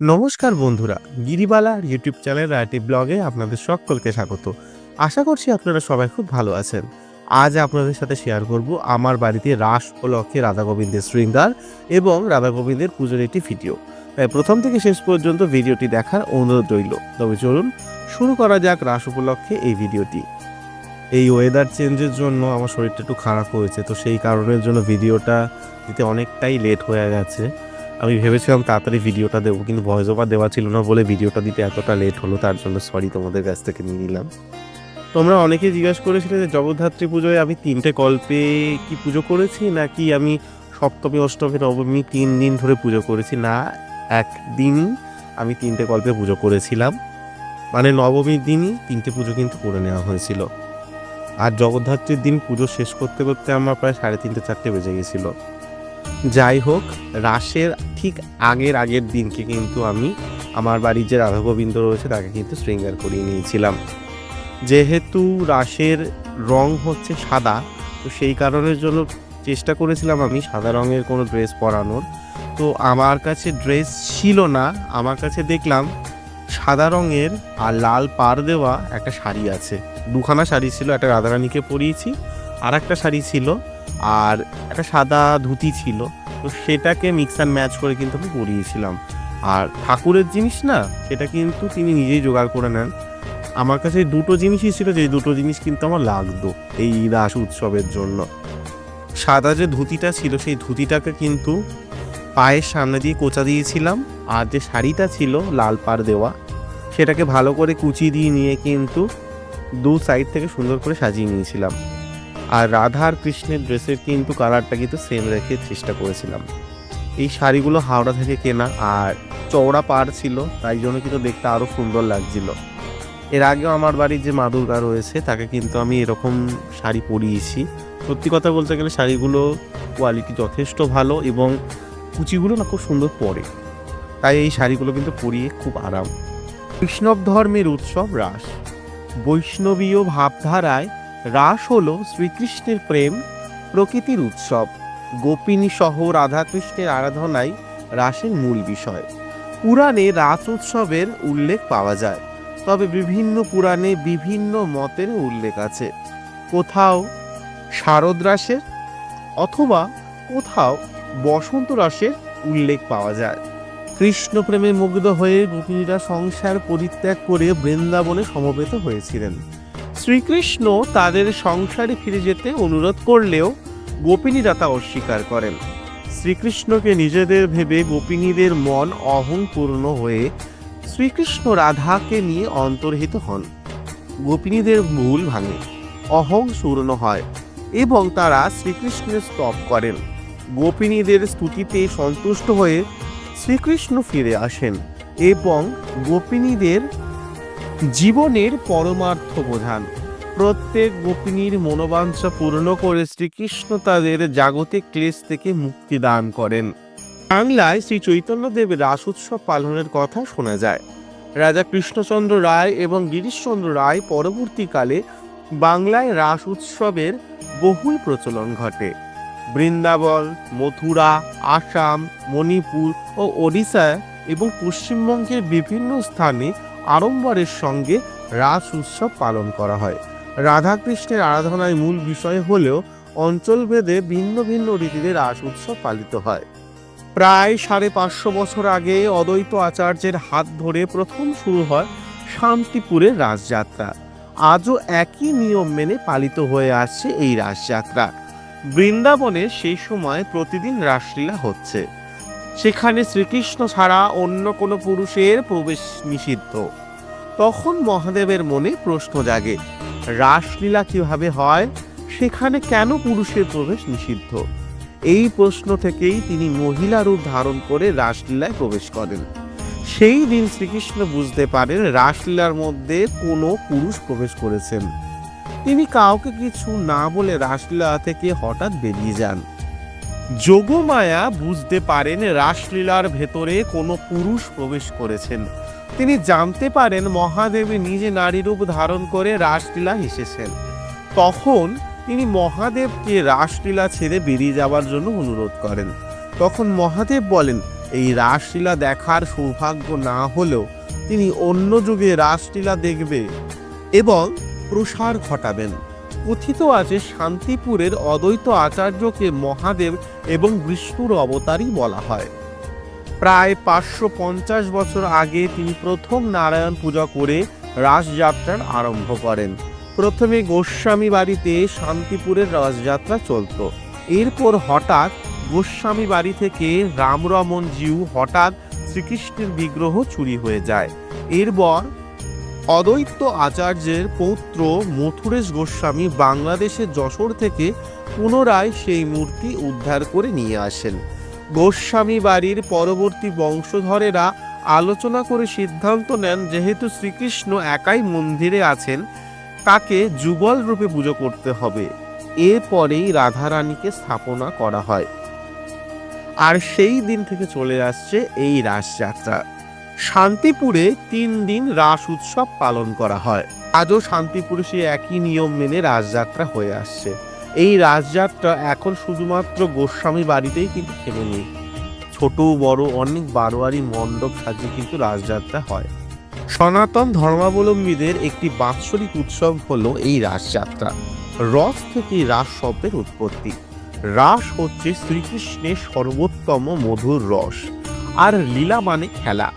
নমস্কার বন্ধুরা, Giribala YouTube channel righty ব্লগে আপনাদের সকলকে স্বাগত। আশা করছি আপনারা সবাই খুব ভালো আছেন। আজ আপনাদের সাথে শেয়ার করব আমার বাড়িতে রাস উপলক্ষে রাধা গোবিন্দের শৃঙ্গার এবং রাধা গোবিন্দের পুজোর একটি ভিডিও তাই প্রথম থেকে শেষ পর্যন্ত ভিডিওটি দেখার অনুরোধ রইল। তবে চলুন, শুরু করা যাক রাস উপলক্ষে এই ভিডিওটি এই ওয়েদার চেঞ্জের জন্য আমার শরীরটা একটু খারাপ হয়েছে, তো সেই কারণের জন্য ভিডিওটা দিতে অনেকটাই লেট হয়ে গেছে। আমি ভেবেছিলাম তাড়াতাড়ি ভিডিওটা দেবো, কিন্তু ভয়েস ওভার দেওয়া ছিল না বলে ভিডিওটা দিতে এতটা লেট হলো, তার জন্য সরি তোমাদের কাছ থেকে নিয়ে নিলাম। তোমরা অনেকে জিজ্ঞাসা করেছিলে যে জগদ্ধাত্রী পুজোয় আমি তিনটে কল্পে কি পুজো করেছি, নাকি আমি সপ্তমী, অষ্টমী, নবমী তিন দিন ধরে পুজো করেছি? না একদিনই আমি তিনটে কল্পে পুজো করেছিলাম। মানে নবমীর দিনই তিনটে পুজো কিন্তু করে নেওয়া হয়েছিল। আর জগদ্ধাত্রীর দিন পুজো শেষ করতে করতে আমার প্রায় সাড়ে তিনটে, চারটে বেজে গেছিল। যাই হোক, রাসের ঠিক আগের আগের দিনকে কিন্তু আমি আমার বাড়ির যে রাধা গোবিন্দ রয়েছে তাকে কিন্তু শৃঙ্গার করিয়ে নিয়েছিলাম। যেহেতু রাসের রং হচ্ছে সাদা, তো সেই কারণের জন্য চেষ্টা করেছিলাম আমি সাদা রঙের কোনো ড্রেস পরানোর। তো আমার কাছে ড্রেস ছিল না, আমার কাছে দেখলাম সাদা রঙের আর লাল পার দেওয়া একটা শাড়ি আছে। দুখানা শাড়ি ছিল, একটা রাধারানীকে পরিয়েছি আর একটা শাড়ি ছিল আর একটা সাদা ধুতি ছিল, তো সেটাকে মিক্স অ্যান্ড ম্যাচ করে কিন্তু আমি পরিয়েছিলাম। আর ঠাকুরের জিনিস না, সেটা কিন্তু তিনি নিজেই জোগাড় করে নেন। আমার কাছে দুটো জিনিসই ছিল, যে দুটো জিনিস কিন্তু আমার লাগতো এই রাস উৎসবের জন্য। সাদা যে ধুতিটা ছিল, সেই ধুতিটাকে কিন্তু পায়ের সামনে দিয়ে কোচা দিয়েছিলাম, আর যে শাড়িটা ছিল লাল পাড় দেওয়া, সেটাকে ভালো করে কুচি দিয়ে নিয়ে কিন্তু দু সাইড থেকে সুন্দর করে সাজিয়ে নিয়েছিলাম। আর রাধা আর কৃষ্ণের ড্রেসের কিন্তু কালারটা কিন্তু সেম রেখে চেষ্টা করেছিলাম। এই শাড়িগুলো হাওড়া থেকে কেনা আর চওড়া পাড় ছিল, তাই জন্য কিন্তু দেখতে আরও সুন্দর লাগছিল। এর আগেও আমার বাড়ির যে মা দুর্গা রয়েছে, তাকে কিন্তু আমি এরকম শাড়ি পরিয়েছি। সত্যি কথা বলতে গেলে শাড়িগুলো কোয়ালিটি যথেষ্ট ভালো এবং কুচিগুলো না খুব সুন্দর পরে। তাই এই শাড়িগুলো কিন্তু পরিয়ে খুব আরাম। বৈষ্ণব ধর্মের উৎসব রাস। বৈষ্ণবীয় ভাবধারায় রাস হল শ্রীকৃষ্ণের প্রেম, প্রকৃতির উৎসব। গোপিনী সহ রাধাকৃষ্ণের আরাধনাই রাসের মূল বিষয়। পুরাণে রাস উৎসবের উল্লেখ পাওয়া যায়, তবে বিভিন্ন পুরাণে বিভিন্ন মতের উল্লেখ আছে। কোথাও শারদ রাসের অথবা কোথাও বসন্ত রাসের উল্লেখ পাওয়া যায়। কৃষ্ণ প্রেমে মুগ্ধ হয়ে গোপিনীরা সংসার পরিত্যাগ করে বৃন্দাবনে সমবেত হয়েছিলেন। শ্রীকৃষ্ণ তাদের সংসারে ফিরে যেতে অনুরোধ করলেও গোপিনীরা তা অস্বীকার করেন। শ্রীকৃষ্ণকে নিজেদের ভেবে গোপিনীদের মন অহংপূর্ণ হয়ে শ্রীকৃষ্ণ রাধাকে নিয়ে অন্তর্হিত হন। গোপিনীদের ভুল ভাঙে, অহং শূর্ণ হয় এবং তারা শ্রীকৃষ্ণের স্তব করেন। গোপিনীদের স্তুতিতে সন্তুষ্ট হয়ে শ্রীকৃষ্ণ ফিরে আসেন এবং গোপিনীদের জীবনের পরমার্থ বোঝান। প্রত্যেক গোপিনীর মনোবাঞ্ছা পূর্ণ করে শ্রীকৃষ্ণ তাদের জাগতিক ক্লেশ থেকে মুক্তি দান করেন। বাংলায় শ্রী চৈতন্যদেব রাস উৎসব পালনের কথা শোনা যায়। রাজা কৃষ্ণচন্দ্র রায় এবং গিরিশচন্দ্র রায় পরবর্তীকালে বাংলায় রাস উৎসবের বহুল প্রচলন ঘটে। বৃন্দাবন, মথুরা, আসাম, মণিপুর ও ওড়িশা এবং পশ্চিমবঙ্গের বিভিন্ন স্থানে আড়ম্বরের সঙ্গে রাস উৎসব পালন করা হয়। রাধাকৃষ্ণের আরাধনায় মূল বিষয় হলেও অঞ্চলভেদে ভিন্ন ভিন্ন রীতিতে রাস উৎসব পালিত হয়। প্রায় সাড়ে পাঁচশো বছর আগে অদ্বৈত আচার্যের হাত ধরে প্রথম শুরু হয় শান্তিপুরের রাসযাত্রা। আজও একই নিয়ম মেনে পালিত হয়ে আসছে এই রাসযাত্রা। বৃন্দাবনে সেই সময় প্রতিদিন রাসলীলা হচ্ছে। সেখানে শ্রীকৃষ্ণ ছাড়া অন্য কোনো পুরুষের প্রবেশ নিষিদ্ধ। তখন মহাদেবের মনে প্রশ্ন জাগে, রাসলীলা কীভাবে হয়? সেখানে কেন পুরুষের প্রবেশ নিষিদ্ধ? এই প্রশ্ন থেকেই তিনি মহিলা রূপ ধারণ করে রাসলীলায় প্রবেশ করেন। সেই দিন শ্রীকৃষ্ণ বুঝতে পারেন রাসলীলার মধ্যে কোনো পুরুষ প্রবেশ করেছেন। তিনি কাউকে কিছু না বলে রাসলীলা থেকে হঠাৎ বেরিয়ে যান। যোগমায়া বুঝতে পারেন রাসলীলার ভেতরে কোনো পুরুষ প্রবেশ করেছেন। তিনি জানতে পারেন মহাদেবী নিজে নারী রূপ ধারণ করে রাসলীলা এসেছেন। তখন তিনি মহাদেবকে রাসলীলা ছেড়ে বেরিয়ে যাওয়ার জন্য অনুরোধ করেন। তখন মহাদেব বলেন, এই রাসলীলা দেখার সৌভাগ্য না হলেও তিনি অন্য যুগে রাসলীলা দেখবে এবং প্রসার ঘটাবেন। কথিত আছে, শান্তিপুরের অদ্বৈত আচার্যকে মহাদেব এবং বিষ্ণুর অবতারই বলা হয়। প্রায় পাঁচশো পঞ্চাশ বছর আগে তিনি প্রথম নারায়ণ পূজা করে রাসযাত্রার আরম্ভ করেন। প্রথমে গোস্বামী বাড়িতে শান্তিপুরের রাসযাত্রা চলত। এরপর হঠাৎ গোস্বামী বাড়ি থেকে রামরমন জিউ হঠাৎ শ্রীকৃষ্ণের বিগ্রহ চুরি হয়ে যায়। এরপর অদ্বৈত আচার্যের পৌত্র মথুরেশ গোস্বামী বাংলাদেশের যশোর থেকে পুনরায় সেই মূর্তি উদ্ধার করে নিয়ে আসেন। গোস্বামী বাড়ির পরবর্তী বংশধরেরা আলোচনা করে সিদ্ধান্ত নেন, যেহেতু শ্রীকৃষ্ণ একাই মন্দিরে আছেন, তাকে যুগল রূপে পুজো করতে হবে। এরপরেই রাধারানীকে স্থাপনা করা হয়। আর সেই দিন থেকে চলে আসছে এই রাসযাত্রা। শান্তিপুরে তিন দিন রাস উৎসব পালন করা হয়। আজও শান্তিপুরে সে একই নিয়ম মেনে রাসযাত্রা হয়ে আসছে। এই রাসযাত্রা এখন শুধুমাত্র গোস্বামী বাড়িতেই কিন্তু থেমে নেই। ছোট, বড় অনেক বারোয়ারি মণ্ডপ সাজিয়ে কিন্তু রাসযাত্রা হয়। সনাতন ধর্মাবলম্বীদের একটি বাৎসরিক উৎসব হলো এই রাসযাত্রা রস থেকে রাস শব্দের উৎপত্তি। রাস হচ্ছে শ্রীকৃষ্ণের সর্বোত্তম মধুর রস। আর লীলা মানে খেলা।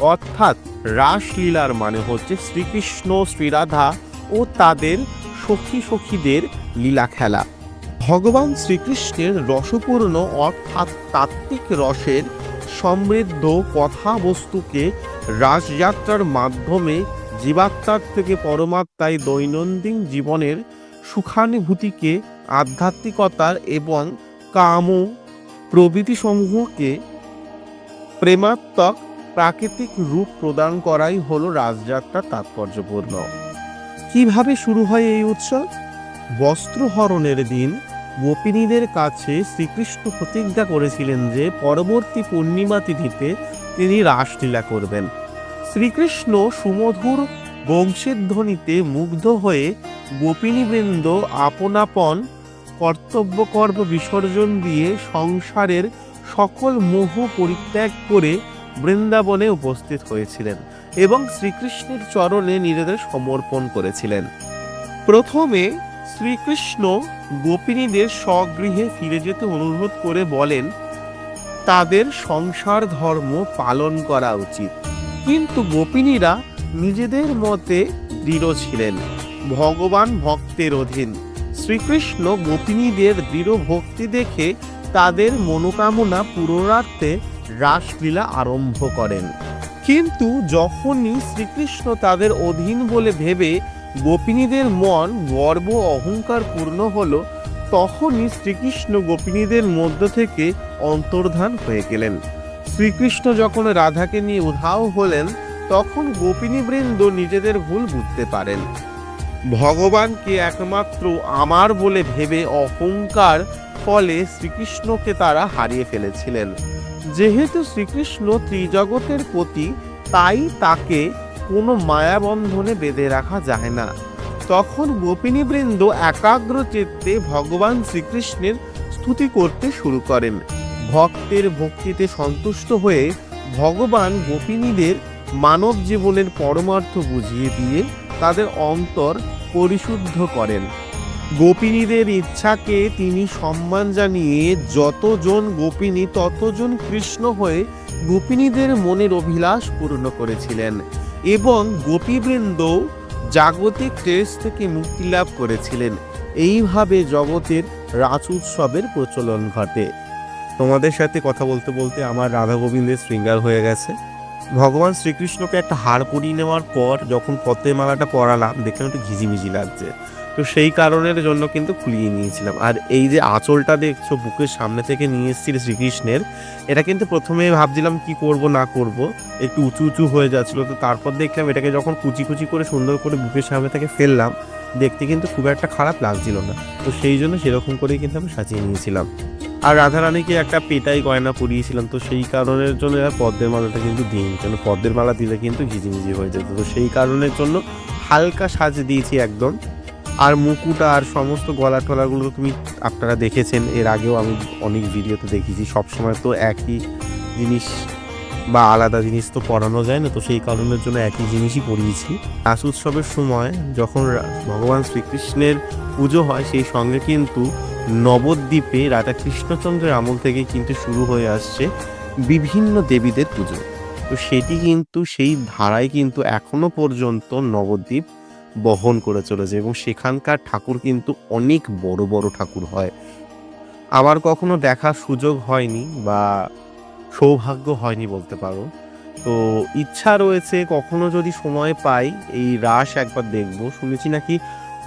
অর্থাৎ রাসলীলার মানে হচ্ছে শ্রীকৃষ্ণ, শ্রীরাধা ও তাদের সখী সখীদের লীলা খেলা। ভগবান শ্রীকৃষ্ণের রসপূর্ণ অর্থাৎ তাত্ত্বিক রসের সমৃদ্ধ কথাবস্তুকে রাসযাত্রার মাধ্যমে জীবাত্মার থেকে পরমাত্মায় দৈনন্দিন জীবনের সুখানুভূতিকে, আধ্যাত্মিকতার এবং কাম প্রভৃতি সমূহকে প্রেমাত্মক প্রাকৃতিক রূপ প্রদান করাই হলো রাজযাত্রার তাৎপর্যপূর্ণ। কীভাবে শুরু হয় এই উৎসব? বস্ত্রহরণের দিন গোপিনীদের কাছে শ্রীকৃষ্ণ প্রতিজ্ঞা করেছিলেন যে পরবর্তী পূর্ণিমা তিথিতে তিনি রাসলীলা করবেন। শ্রীকৃষ্ণ সুমধুর বংশের ধ্বনিতে মুগ্ধ হয়ে গোপিনীবৃন্দ আপন আপন কর্তব্যকর্ম বিসর্জন দিয়ে সংসারের সকল মোহ পরিত্যাগ করে বৃন্দাবনে উপস্থিত হয়েছিলেন এবং শ্রীকৃষ্ণের চরণে নিজেদের সমর্পণ করেছিলেন। প্রথমে শ্রীকৃষ্ণ গোপিনীদের স্বগৃহে ফিরে যেতে অনুরোধ করে বলেন, তাদের সংসার ধর্ম পালন করা উচিত। কিন্তু গোপিনীরা নিজেদের মতে দৃঢ় ছিলেন। ভগবান ভক্তের অধীন শ্রীকৃষ্ণ গোপিনীদের দৃঢ় ভক্তি দেখে তাদের মনোকামনা পূরণার্থে রাসলীলা আরম্ভ করেন। কিন্তু যখনই শ্রীকৃষ্ণ তাদের অধীন বলে ভেবে গোপিনীদের মন গর্ব অহংকার পূর্ণ হলো, তখনই শ্রীকৃষ্ণ গোপিনীদের মধ্য থেকে অন্তর্ধান হয়ে গেলেন। শ্রীকৃষ্ণ যখন রাধাকে নিয়ে উধাও হলেন, তখন গোপিনীবৃন্দ নিজেদের ভুল বুঝতে পারেন। ভগবানকে একমাত্র আমার বলে ভেবে অহংকার ফলে শ্রীকৃষ্ণকে তারা হারিয়ে ফেলেছিলেন। যেহেতু শ্রীকৃষ্ণ ত্রিজগতের প্রতি তাই তাকে কোনো মায়াবন্ধনে বেঁধে রাখা যায় না। তখন গোপিনীবৃন্দ একাগ্র চিত্তে ভগবান শ্রীকৃষ্ণের স্তুতি করতে শুরু করেন। ভক্তের ভক্তিতে সন্তুষ্ট হয়ে ভগবান গোপিনীদের মানব জীবনের পরমার্থ বুঝিয়ে দিয়ে তাদের অন্তর পরিশুদ্ধ করেন। গোপিনীদের ইচ্ছাকে তিনি সম্মান জানিয়ে যতজন গোপিনী, ততজন কৃষ্ণ হয়ে গোপিনীদের মনের অভিলাষ পূর্ণ করেছিলেন এবং গোপীবৃন্দ জাগতিক ক্লেশ থেকে মুক্তি লাভ করেছিলেন। এইভাবে জগতের রাজ উৎসবের প্রচলন ঘটে। তোমাদের সাথে কথা বলতে বলতে আমার রাধা গোবিন্দের শৃঙ্গার হয়ে গেছে। ভগবান শ্রীকৃষ্ণকে একটা হার পরিয়ে নেওয়ার পর যখন পদ্মের মালাটা পরালাম, দেখলাম একটু ঘিজিমিজি লাগছে। তো সেই কারণের জন্য কিন্তু খুলিয়ে নিয়েছিলাম। আর এই যে আঁচলটা দেখছ, বুকের সামনে থেকে নিয়ে এসেছিল শ্রীকৃষ্ণের, এটা কিন্তু প্রথমে ভাবছিলাম কি করব, না করব, একটু উঁচু উঁচু হয়ে যাচ্ছিল। তো তারপর দেখলাম এটাকে যখন কুচি কুচি করে সুন্দর করে বুকের সামনে থেকে ফেললাম, দেখতে কিন্তু খুব একটা খারাপ লাগছিল না। তো সেই জন্য সেরকম করেই কিন্তু আমি সাজিয়ে নিয়েছিলাম। আর রাধারানীকে একটা পেটাই গয়না পরিয়েছিলাম, তো সেই কারণের জন্য আর পদ্মের মালাটা কিন্তু দিইনি। কেন? পদ্মের মালা দিলে কিন্তু ঘিজিমিজি হয়ে যেত। তো সেই কারণের জন্য হালকা সাজ দিয়েছি একদম। আর মুকুটা আর সমস্ত গলা টলাগুলো তুমি আপনারা দেখেছেন, এর আগেও আমি অনেক ভিডিওতে দেখেছি, সবসময় তো একই জিনিস বা আলাদা জিনিস তো পড়ানো যায় না, তো সেই কারণের জন্য একই জিনিসই পড়িয়েছি রাস উৎসবের সময় যখন ভগবান শ্রীকৃষ্ণের পুজো হয়, সেই সঙ্গে কিন্তু নবদ্বীপে রাধা কৃষ্ণচন্দ্রের আমল থেকে কিন্তু শুরু হয়ে আসছে বিভিন্ন দেবীদের পুজো। তো সেটি কিন্তু সেই ধারায় কিন্তু এখনও পর্যন্ত নবদ্বীপ বহন করে চলেছে এবং সেখানকার ঠাকুর কিন্তু অনেক বড় বড় ঠাকুর হয়। আমার কখনো দেখার সুযোগ হয়নি বা সৌভাগ্য হয়নি বলতে পারো। তো ইচ্ছা রয়েছে কখনো যদি সময় পাই এই রাস একবার দেখব। শুনেছি নাকি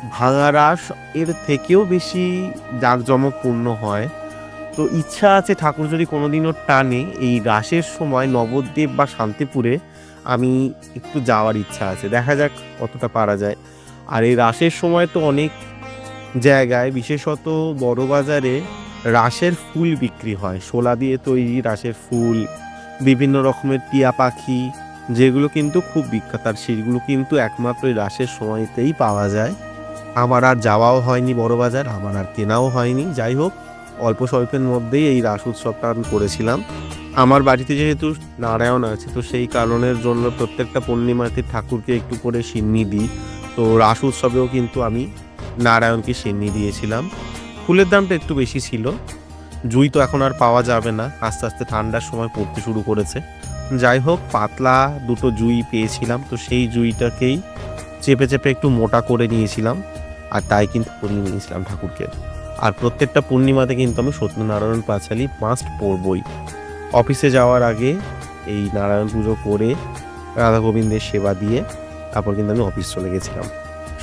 ভাঙা রাস এর থেকেও বেশি জাঁকজমকপূর্ণ হয়। তো ইচ্ছা আছে ঠাকুর যদি কোনোদিনও টানে এই রাসের সময় নবদ্বীপ বা শান্তিপুরে আমি একটু যাওয়ার ইচ্ছা আছে। দেখা যাক কতটা পারা যায়। আর এই রাসের সময় তো অনেক জায়গায়, বিশেষত বড় বাজারে রাসের ফুল বিক্রি হয়। শোলা দিয়ে তৈরি রাসের ফুল, বিভিন্ন রকমের টিয়া পাখি, যেগুলো কিন্তু খুব বিখ্যাত। আর সেগুলো কিন্তু একমাত্র এই রাসের সময়তেই পাওয়া যায়। আমার আর যাওয়াও হয়নি বড় বাজার আমার আর কেনাও হয়নি। যাই হোক অল্প স্বল্পের মধ্যেই এই রাস উৎসবটা আমি করেছিলাম। আমার বাড়িতে যেহেতু নারায়ণ আছে, তো সেই কারণের জন্য প্রত্যেকটা পূর্ণিমাতে ঠাকুরকে একটু করে সিন্নি দিই। তো রাস উৎসবেও কিন্তু আমি নারায়ণকে সিন্নি দিয়েছিলাম। ফুলের দামটা একটু বেশি ছিল। জুই তো এখন আর পাওয়া যাবে না। আস্তে আস্তে ঠান্ডার সময় পড়তে শুরু করেছে। যাই হোক, পাতলা দুটো জুই পেয়েছিলাম, তো সেই জুইটাকেই চেপে চেপে একটু মোটা করে নিয়েছিলাম। আর তাই কিন্তু পরিয়ে নিয়েছিলাম ঠাকুরকে। আর প্রত্যেকটা পূর্ণিমাতে কিন্তু আমি সত্যনারায়ণ পাঁচালি মাস্ট পড়বই। অফিসে যাওয়ার আগে এই নারায়ণ পুজো করে রাধা গোবিন্দের সেবা দিয়ে তারপর কিন্তু আমি অফিস চলে গেছিলাম।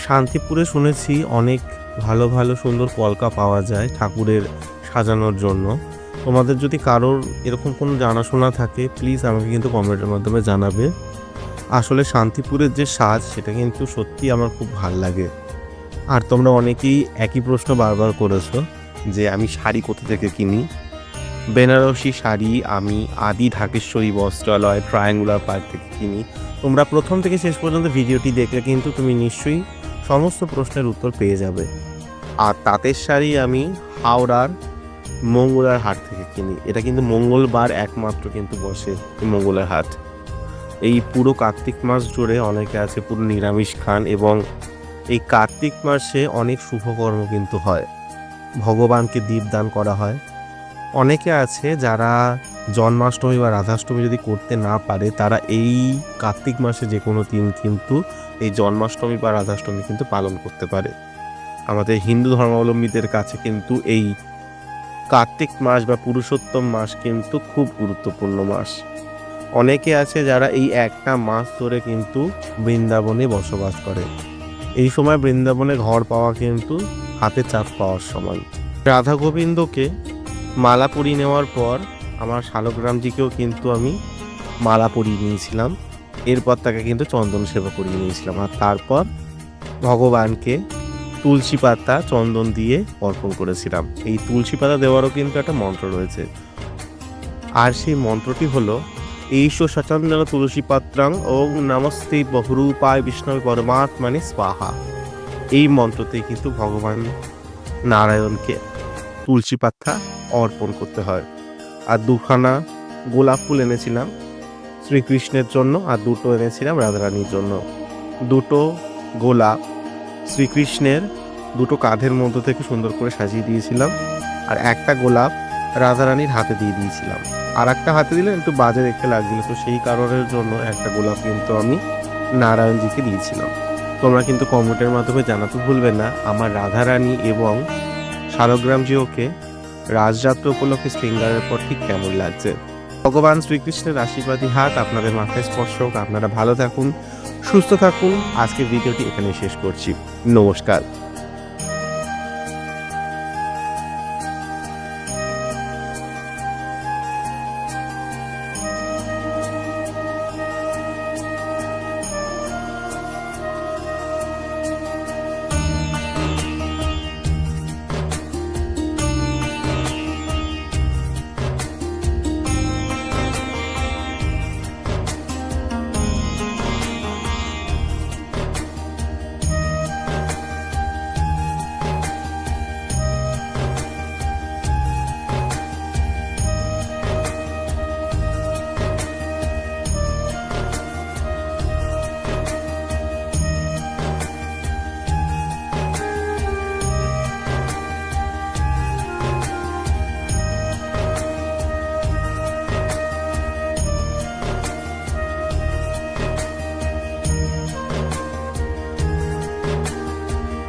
শান্তিপুরে শুনেছি অনেক ভালো ভালো, সুন্দর কলকা পাওয়া যায় ঠাকুরের সাজানোর জন্য। তোমাদের যদি কারোর এরকম কোনো জানাশোনা থাকে প্লিজ আমাকে কিন্তু কমেন্টের মাধ্যমে জানাবে। আসলে শান্তিপুরের যে সাজ, সেটা কিন্তু সত্যি আমার খুব ভালো লাগে। আর তোমরা অনেকেই একই প্রশ্ন বারবার করেছ যে আমি শাড়ি কোথা থেকে কিনি? বেনারসি শাড়ি আমি আদি ঢাকেশ্বরী বস্ত্রালয় ট্রায়াঙ্গুলার পার্ক থেকে কিনি। তোমরা প্রথম থেকে শেষ পর্যন্ত ভিডিওটি দেখলে কিন্তু তুমি নিশ্চয়ই সমস্ত প্রশ্নের উত্তর পেয়ে যাবে। আর তাঁতের শাড়ি আমি হাওড়ার মঙ্গলার হাট থেকে কিনি। এটা কিন্তু মঙ্গলবার একমাত্র কিন্তু বসে মঙ্গলার হাট। এই পুরো কার্তিক মাস জুড়ে অনেকে আছে পুরো নিরামিষ খান এবং এই কার্তিক মাসে অনেক শুভকর্ম কিন্তু হয়। ভগবানকে দীপদান করা হয়। অনেকে আছে যারা জন্মাষ্টমী বা রাধাষ্টমী যদি করতে না পারে, তারা এই কার্তিক মাসে যে কোনো দিন কিন্তু এই জন্মাষ্টমী বা রাধাষ্টমী কিন্তু পালন করতে পারে। আমাদের হিন্দু ধর্মাবলম্বীদের কাছে কিন্তু এই কার্তিক মাস বা পুরুষোত্তম মাস কিন্তু খুব গুরুত্বপূর্ণ মাস। অনেকে আছে যারা এই একটা মাস ধরে কিন্তু বৃন্দাবনে বসবাস করে। এই সময় বৃন্দাবনে ঘর পাওয়া কিন্তু হাতে চাপ পাওয়ার সমান রাধা গোবিন্দকে মালা পরিয়ে নেওয়ার পর আমার শালগ্রামজিকেও কিন্তু আমি মালা পরিয়ে নিয়েছিলাম। এরপর তাকে কিন্তু চন্দন সেবা করিয়ে নিয়েছিলাম আর তারপর ভগবানকে তুলসী পাতা, চন্দন দিয়ে অর্পণ করেছিলাম। এই তুলসী পাতা দেওয়ারও কিন্তু একটা মন্ত্র রয়েছে। আর সেই মন্ত্রটি হলো এইশ সচন্দন তুলসী পাত্রাং ওং নমস্তে বহুরূপায় বিষ্ণু পরমাত্মানে স্বাহা এই মন্ত্রতে কিন্তু ভগবান নারায়ণকে তুলসী পাতা অর্পণ করতে হয় আর দুখানা গোলাপ ফুল এনেছিলাম শ্রীকৃষ্ণের জন্য আর দুটো এনেছিলাম রাধারানীর জন্য দুটো গোলাপ শ্রীকৃষ্ণের দুটো কাঁধের মধ্য থেকে সুন্দর করে সাজিয়ে দিয়েছিলাম। আর একটা গোলাপ রাধারানীর হাতে দিয়ে দিয়েছিলাম। আর একটা হাতে দিলে একটু বাজে দেখতে লাগছিল, তো সেই কারণের জন্য একটা গোলাপ কিন্তু আমি নারায়ণজিকে দিয়েছিলাম। তোমরা কিন্তু কমেন্টের মাধ্যমে জানাতে ভুলবে না, আমার রাধারানী এবং শালগ্রামজিওকে রাজযাত্রা উপলক্ষে শৃঙ্গারের পর ঠিক কেমন লাগছে? ভগবান শ্রীকৃষ্ণের আশীর্বাদী হাত আপনাদের মাথায় স্পর্শ হোক আপনারা ভালো থাকুন, সুস্থ থাকুন। আজকের ভিডিওটি এখানে শেষ করছি। নমস্কার।